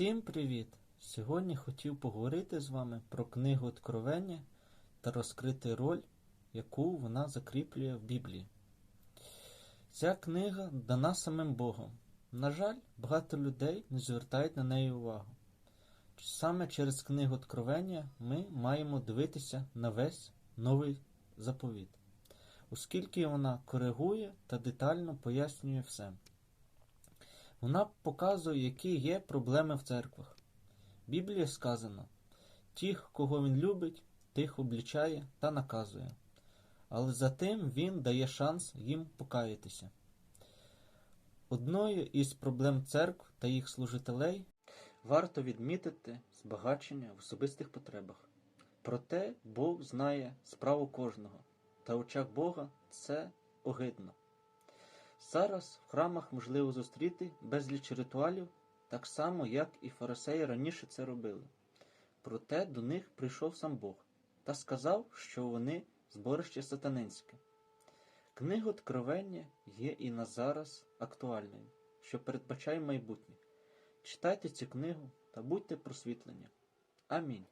Всім привіт! Сьогодні хотів поговорити з вами про книгу Откровення та розкрити роль, яку вона закріплює в Біблії. Ця книга дана самим Богом. На жаль, багато людей не звертають на неї увагу. Саме через книгу Откровення ми маємо дивитися на весь новий заповіт, оскільки вона коригує та детально пояснює все. Вона показує, які є проблеми в церквах. В Біблії сказано: тих, кого він любить, тих облічає та наказує. Але за тим він дає шанс їм покаятися. Одною із проблем церкв та їх служителей варто відмітити збагачення в особистих потребах. Проте Бог знає справу кожного, та в очах Бога це огидно. Зараз в храмах можливо зустріти безліч ритуалів, так само, як і фарисеї раніше це робили. Проте до них прийшов сам Бог та сказав, що вони зборище сатанинське. Книга Откровення є і на зараз актуальною, що передбачає майбутнє. Читайте цю книгу та будьте просвітлені. Амінь.